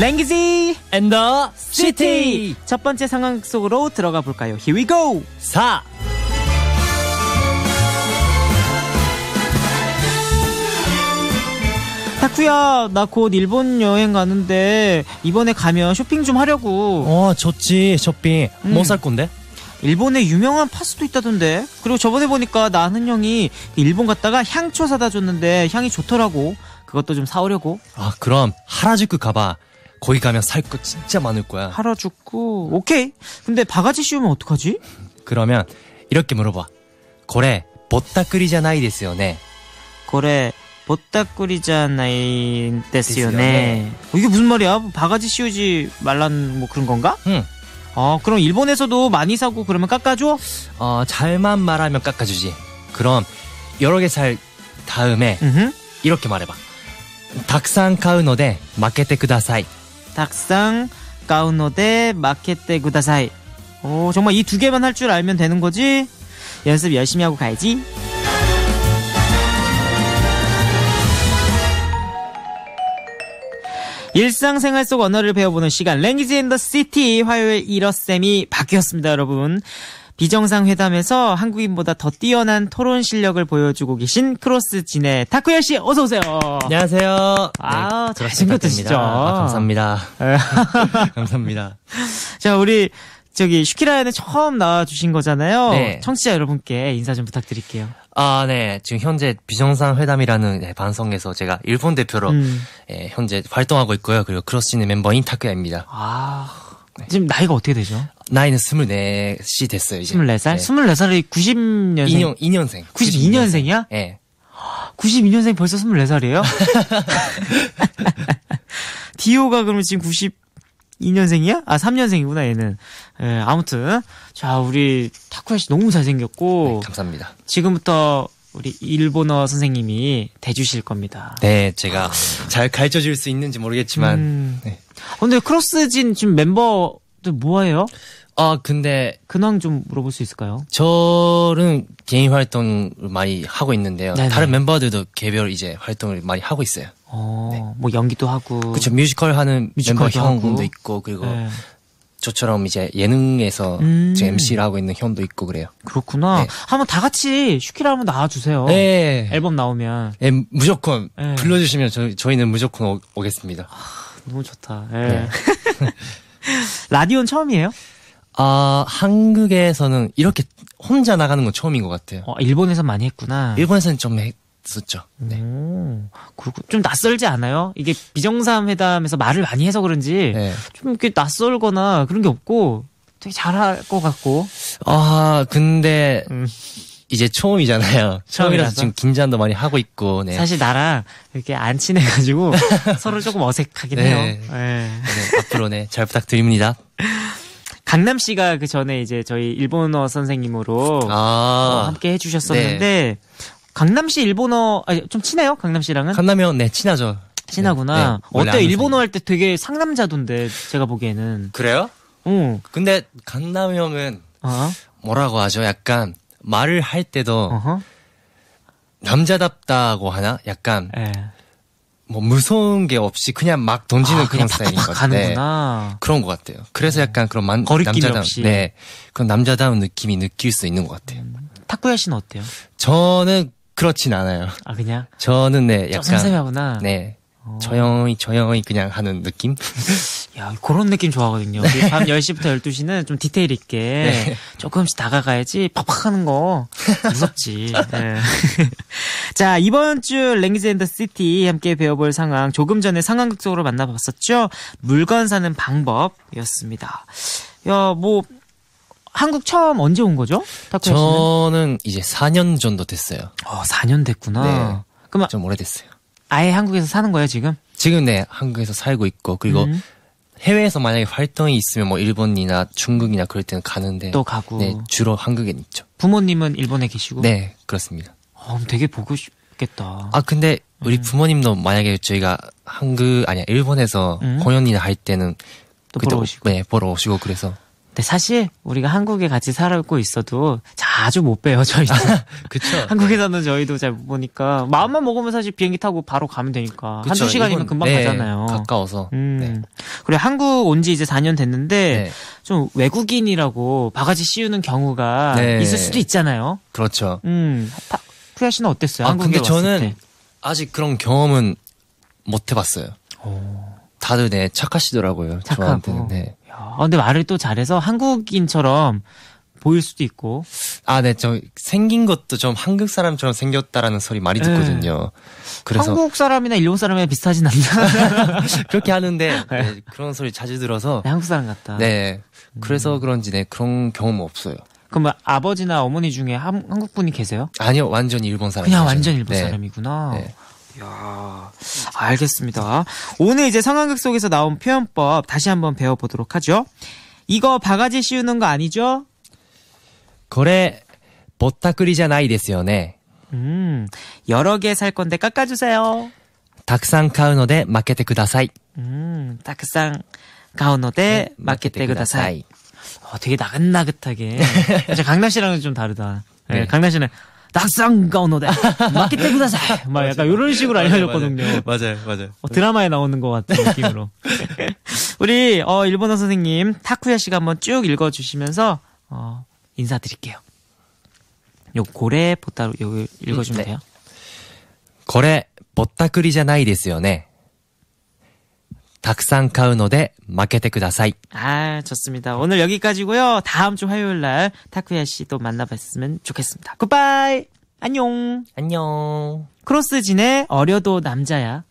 랭기지 앤더 시티 첫 번째 상황 속으로 들어가 볼까요? Here we go. 4 타쿠야 나 곧 일본 여행 가는데 이번에 가면 쇼핑 좀 하려고. 어 좋지 쇼핑 음. 뭐살 건데? 일본에 유명한 파스도 있다던데. 그리고 저번에 보니까 나 아는 형이 일본 갔다가 향초 사다 줬는데 향이 좋더라고. 그것도 좀 사오려고. 아 그럼 하라주쿠 가봐 거기 가면 살 거 진짜 많을 거야. 팔아주고. 오케이. 근데 바가지 씌우면 어떡하지? 그러면 이렇게 물어봐. 거래 보따꾸리잖아이 데스요네. 거래 보따꾸리잖아이 데스요네. 네. 어, 이게 무슨 말이야? 바가지 씌우지 말란 뭐 그런 건가? 응. 어, 그럼 일본에서도 많이 사고 그러면 깎아줘? 어, 잘만 말하면 깎아주지. 그럼 여러 개 살 다음에 음흠. 이렇게 말해봐. 닭상 카우노데 마케테 쿠다사이. 닭상 가우노데 마켓데 구다사이. 오, 정말 이 두 개만 할 줄 알면 되는 거지? 연습 열심히 하고 가야지. 일상생활 속 언어를 배워보는 시간 랭귀지 인더 시티 화요일 1어쌤이 바뀌었습니다 여러분 비정상 회담에서 한국인보다 더 뛰어난 토론 실력을 보여주고 계신 크로스 진의 타쿠야 씨 어서 오세요. 안녕하세요 아, 네. 진짜. 아, 감사합니다 에. 감사합니다 자, 우리 저기 슈키라에는 처음 나와 주신 거잖아요. 네. 청취자 여러분께 인사 좀 부탁드릴게요. 아, 네. 지금 현재 비정상 회담이라는 네, 방송에서 제가 일본 대표로 음. 예, 현재 활동하고 있고요. 그리고 크로스진의 멤버인 타쿠야입니다. 아, 지금 나이가 어떻게 되죠? 나이는 24시 됐어요, 이제. 24살? 24살이 90년생. 2년, 2년생. 92년생 이야? 예. 92년생 벌써 24살이에요? 디오가 그러면 지금 92년생이야? 아, 3년생이구나, 얘는. 예, 아무튼. 자, 우리 타쿠야 씨 너무 잘생겼고, 네, 감사합니다. 지금부터 우리 일본어 선생님이 대주실 겁니다. 네, 제가 잘 가르쳐 줄 수 있는지 모르겠지만. 음. 네. 어, 근데 크로스진 지금 멤버들 뭐예요? 아, 근데 근황 좀 물어볼 수 있을까요? 저는 개인 활동을 많이 하고 있는데요. 네네. 다른 멤버들도 개별 이제 활동을 많이 하고 있어요. 어, 뭐 연기도 하고. 그쵸, 뮤지컬 하는 멤버 형도. 있고, 그리고 네, 저처럼 이제 예능에서 음. 제 MC를 하고 있는 형도 있고 그래요. 그렇구나. 네. 한번 다 같이 슈키라 한번 나와주세요. 네. 앨범 나오면. 예, 무조건 네. 불러주시면 저, 저희는 무조건 오, 오겠습니다. 너무 좋다. 예. 네. 라디오는 처음이에요? 아 한국에서는 이렇게 혼자 나가는 건 처음인 것 같아요. 어, 일본에서 많이 했구나. 일본에서는 좀 했었죠. 네. 오, 그리고 좀 낯설지 않아요? 이게 비정상 회담에서 말을 많이 해서 그런지 네. 좀 이렇게 낯설거나 그런 게 없고 되게 잘할 것 같고. 아 근데 음. 이제 처음이잖아요. 처음이라서? 지금 긴장도 많이 하고 있고. 네. 사실 나랑 이렇게 안 친해가지고 서로 조금 어색하긴 네. 해요. 예. 네, 앞으로 네, 잘 부탁드립니다. 강남 씨가 그 전에 이제 저희 일본어 선생님으로 어, 아 함께 해주셨었는데 강남 씨 일본어 아니, 좀 친해요? 강남 씨랑은 간다면 네 친하죠. 친하구나. 네, 네. 어때 일본어 할 때 되게 상남자던데 제가 보기에는. 그래요? 어. 근데 간남 형은 어. 뭐라고 하죠? 약간 말을 할 때도 어허. 남자답다고 하나? 약간 예. 뭐 무서운 게 없이 그냥 막 던지는 아, 그런 스타일인 것 같아요. 가는구나. 그런 것 같아요. 그래서 약간 그런 만, 남자다운, 없이. 네, 그런 남자다운 느낌이 느낄 수 있는 것 같아요. 타쿠야 씨는 어때요? 저는 그렇진 않아요. 아 그냥 저는 네, 좀 약간 섬세하구나. 네, 어. 조용히 조용히 그냥 하는 느낌. 야 그런 느낌 좋아하거든요. 우리 밤 10시부터 12시는 좀 디테일 있게 네. 조금씩 다가가야지 팍팍 하는 거 무섭지. 네. 자 이번 주 랭귀지 앤더 시티 함께 배워볼 상황 조금 전에 상황극 속으로 만나봤었죠. 물건 사는 방법이었습니다. 야 뭐 한국 처음 언제 온 거죠? 저는 이제 4년 정도 됐어요. 어 4년 됐구나. 네. 그럼 좀 오래됐어요. 아예 한국에서 사는 거예요 지금? 지금 네, 한국에서 살고 있고 그리고 음. 해외에서 만약에 활동이 있으면 뭐 일본이나 중국이나 그럴 때는 가는데 또 가고 네, 주로 한국에 있죠. 부모님은 일본에 계시고 네, 그렇습니다. 어, 되게 보고 싶겠다. 아 근데 우리 부모님도 만약에 저희가 한국 아니야 일본에서 음. 공연이나 할 때는 또 보러 오시고. 네 보러 오시고 그래서 근데 사실 우리가 한국에 같이 살고 있어도 자주 못 봬요, 저희도. 그쵸. 한국에서는 저희도 잘 못 보니까 마음만 먹으면 사실 비행기 타고 바로 가면 되니까. 한두 시간이면 금방 네, 가잖아요. 가까워서. 음. 네. 그래 한국 온 지 이제 4년 됐는데 네. 좀 외국인이라고 바가지 씌우는 경우가 네. 있을 수도 있잖아요. 그렇죠. 음. 타- 푸야 씨는 어땠어요? 아, 한국에 근데 저는 때. 아직 그런 경험은 못 해봤어요. 다들 네, 착하시더라고요. 착하고. 저한테는. 네. 야, 근데 말을 또 잘해서 한국인처럼 보일 수도 있고. 아, 네, 저 생긴 것도 좀 한국 사람처럼 생겼다라는 소리 많이 듣거든요. 그래서 네. 한국 사람이나 일본 사람이랑 비슷하진 않나? 그렇게 하는데 네, 그런 소리 자주 들어서 네, 한국 사람 같다. 네. 음. 그래서 그런지 네, 그런 경험 없어요. 그럼 뭐 아버지나 어머니 중에 한, 한국 분이 계세요? 아니요, 완전 일본 사람. 그냥 완전 일본 네. 사람이구나. 네. 이야, 알겠습니다. 오늘 이제 상황극 속에서 나온 표현법 다시 한번 배워보도록 하죠. 이거 바가지 씌우는 거 아니죠? これぼったくりじゃないですよね。 음, 여러 개 살 건데 깎아주세요. たくさん買うので負けてください。 음, 딱상 가오노데 마케테 그다사이. 어, 되게 나긋나긋하게. 진짜 강남 씨랑은 좀 다르다. 네, 네. 강남 씨는 딱상 가오노데 마케테 그다사이. 막 약간 이런 식으로 알려줬거든요. 맞아요, 맞아요. 어, 드라마에 나오는 것 같은 느낌으로. 우리 어, 일본어 선생님 타쿠야 씨가 한번 쭉 읽어주시면서 어, 인사드릴게요. 요 고래 보따로 요 읽어주면 네. 돼요. これぼったくりじゃないですよね。たくさん買うので負けてください。 아 좋습니다. 오늘 여기까지고요. 다음 주 화요일 날 타쿠야 씨 또 만나봤으면 좋겠습니다. 굿바이. 안녕. 안녕. 크로스진의 어려도 남자야.